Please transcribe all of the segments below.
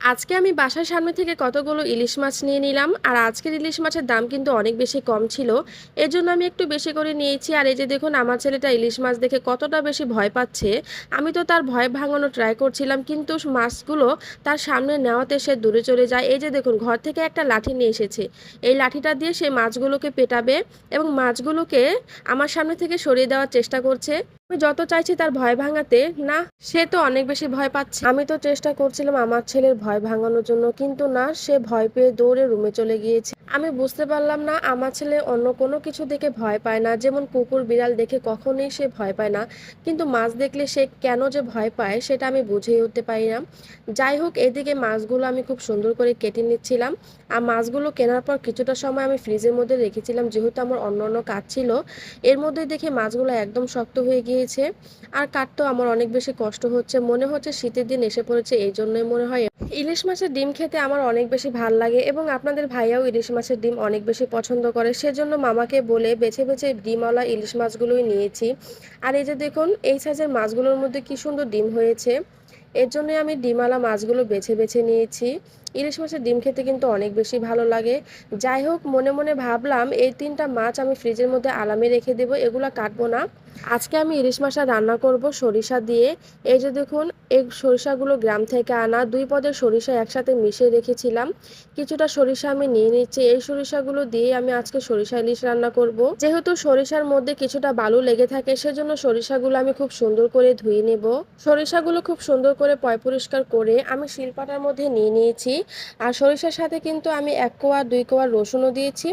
আজকে আমি বাসার সামনে থেকে কতগুলো ইলিশ মাছ নিয়ে নিলাম, আর আজকের ইলিশ মাছের দাম কিন্তু অনেক বেশি কম ছিল। এর জন্য আমি একটু বেশি করে নিয়েছি, আর এই যে দেখুন আমার ছেলেটা ইলিশ মাছ দেখে কতটা বেশি ভয় পাচ্ছে। আমি তো তার ভয় ভাঙানো ট্রাই করছিলাম, কিন্তু মাছগুলো তার সামনে নেওয়াতে সে দূরে চলে যায়। এই যে দেখুন, ঘর থেকে একটা লাঠি নিয়ে এসেছে। এই লাঠিটা দিয়ে সে মাছগুলোকে পেটাবে এবং মাছগুলোকে আমার সামনে থেকে সরিয়ে দেওয়ার চেষ্টা করছে। আমি যত চাইছি তার ভয় ভাঙাতে, না, সে তো অনেক বেশি ভয় পাচ্ছে। আমি তো চেষ্টা করছিলাম আমার ছেলের ভয় ভাঙানোর জন্য, কিন্তু না, সে ভয় পেয়ে দৌড়ে রুমে চলে গিয়েছে। আমি বুঝতে পারলাম না, আমার ছেলে অন্য কোনো কিছু দেখে ভয় পায় না, যেমন কুকুর বিড়াল দেখে কখনোই সে ভয় পায় না, কিন্তু মাছ দেখলে সে কেন যে ভয় পায় সেটা আমি বুঝেই উঠতে পারি না। যাই হোক, এদিকে মাছগুলো আমি খুব সুন্দর করে কেটে নিচ্ছিলাম। আর মাছগুলো কেনার পর কিছুটা সময় আমি ফ্রিজের মধ্যে রেখেছিলাম, যেহেতু আমার অন্য অন্য কাজ ছিল। এর মধ্যে দেখে মাছগুলো একদম শক্ত হয়ে গিয়েছে। আর কাটতেও আমার অনেক বেশি কষ্ট হচ্ছে, মনে হচ্ছে শীতের দিন এসে পড়েছে, এই জন্যই মনে হয়। ইলিশ মাছের ডিম খেতে আমার অনেক বেশি ভালো লাগে এবং আপনাদের ভাইয়াও ইলিশ মাছের ডিম অনেক বেশি পছন্দ করে। সেজন্য মামাকে বলে বেছে বেছে ডিমওয়ালা ইলিশ মাছগুলোই নিয়েছি। আর এই যে দেখুন, এই সাইজের মাছগুলোর মধ্যে কি সুন্দর ডিম হয়েছে। এর জন্যই আমি ডিমওয়ালা মাছগুলো বেছে বেছে নিয়েছি। ইলিশ মাছের ডিম খেতে কিন্তু অনেক বেশি ভালো লাগে। যাই হোক, মনে মনে ভাবলাম এই তিনটা মাছ আমি ফ্রিজের মধ্যে আলামে রেখে দেবো, এগুলো কাটবো না। আজকে আমি ইলিশ মাছটা রান্না করব সরিষা দিয়ে। এই যে দেখুন, এই সরিষাগুলো গ্রাম থেকে আনা, দুই পদের সরিষা একসাথে মিশিয়ে রেখেছিলাম। কিছুটা সরিষা আমি নিয়ে নিচ্ছি, এই সরিষাগুলো দিয়ে আমি আজকে সরিষা ইলিশ রান্না করব। যেহেতু সরিষার মধ্যে কিছুটা বালু লেগে থাকে, সেজন্য সরিষাগুলো আমি খুব সুন্দর করে ধুয়ে নেব। সরিষাগুলো খুব সুন্দর করে পয় পরিষ্কার করে আমি শিলপাটার মধ্যে নিয়ে নিয়েছি। আর সরিষার সাথে কিন্তু আমি এক কোয়া, দুই কোয়া রসুনও দিয়েছি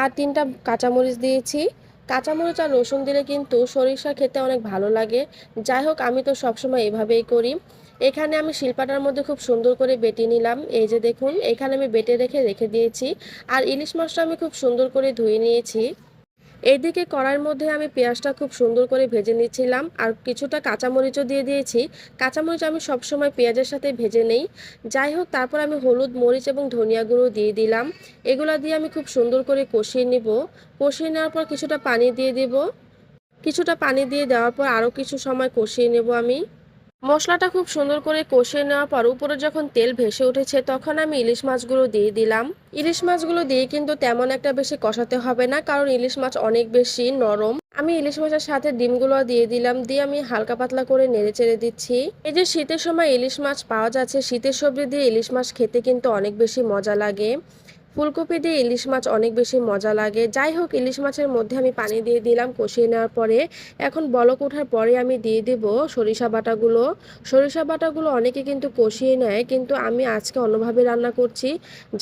আর তিনটা কাঁচামরিচ দিয়েছি। কাঁচামরিচ আর রসুন দিলে কিন্তু সরিষা খেতে অনেক ভালো লাগে। যাই হোক, আমি তো সবসময় এভাবেই করি। এখানে আমি শিল্পাটার মধ্যে খুব সুন্দর করে বেটে নিলাম। এই যে দেখুন, এখানে আমি বেটে রেখে রেখে দিয়েছি। আর ইলিশ মাছটা আমি খুব সুন্দর করে ধুয়ে নিয়েছি। এইদিকে কড়াইয়ের মধ্যে আমি পেঁয়াজটা খুব সুন্দর করে ভেজে নিচ্ছিলাম আর কিছুটা কাঁচামরিচও দিয়ে দিয়েছি। কাঁচামরিচ আমি সবসময় পেঁয়াজের সাথে ভেজে নেই। যাই হোক, তারপর আমি হলুদ, মরিচ এবং ধনিয়া গুঁড়ো দিয়ে দিলাম। এগুলো দিয়ে আমি খুব সুন্দর করে কষিয়ে নিব। কষিয়ে নেওয়ার পর কিছুটা পানি দিয়ে দেব। কিছুটা পানি দিয়ে দেওয়ার পর আরও কিছু সময় কষিয়ে নেব আমি। মশলাটা খুব সুন্দর করে কষিয়ে নেওয়ার পর উপরে যখন তেল ভেসে উঠেছে, তখন আমি ইলিশ মাছগুলো দিয়ে দিলাম। ইলিশ মাছগুলো দিয়ে কিন্তু তেমন একটা বেশি কষাতে হবে না, কারণ ইলিশ মাছ অনেক বেশি নরম। আমি ইলিশ মাছের সাথে ডিমগুলো দিয়ে দিলাম, দিয়ে আমি হালকা পাতলা করে নেড়ে চেড়ে দিচ্ছি। এই যে শীতের সময় ইলিশ মাছ পাওয়া যাচ্ছে, শীতের সবজি দিয়ে ইলিশ মাছ খেতে কিন্তু অনেক বেশি মজা লাগে। ফুলকপি দিয়ে ইলিশ মাছ অনেক বেশি মজা লাগে। যাই হোক, ইলিশ মাছের মধ্যে আমি পানি দিয়ে দিলাম, কষিয়ে নেওয়ার পরে এখন বলক ওঠার পরে আমি দিয়ে দেব সরিষা বাটাগুলো। সরিষা বাটাগুলো অনেকে কিন্তু কষিয়ে নেয়, কিন্তু আমি আজকে অন্যভাবে রান্না করছি।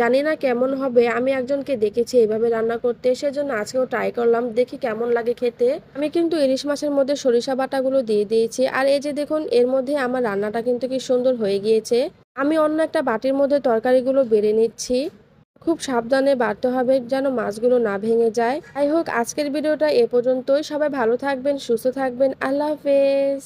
জানি না কেমন হবে, আমি একজনকে দেখেছি এভাবে রান্না করতে, সেজন্য আজকেও ট্রাই করলাম, দেখি কেমন লাগে খেতে। আমি কিন্তু ইলিশ মাছের মধ্যে সরিষা বাটাগুলো দিয়ে দিয়েছি, আর এই যে দেখুন, এর মধ্যে আমার রান্নাটা কিন্তু কি সুন্দর হয়ে গিয়েছে। আমি অন্য একটা বাটির মধ্যে তরকারিগুলো বেড়ে নিচ্ছি। খুব সাবধানে বাড়তে হবে যেন মাছগুলো না ভেঙে যায়। যাই হোক, আজকের ভিডিওটা এ পর্যন্তই। সবাই ভালো থাকবেন, সুস্থ থাকবেন। আল্লাহ হাফেজ।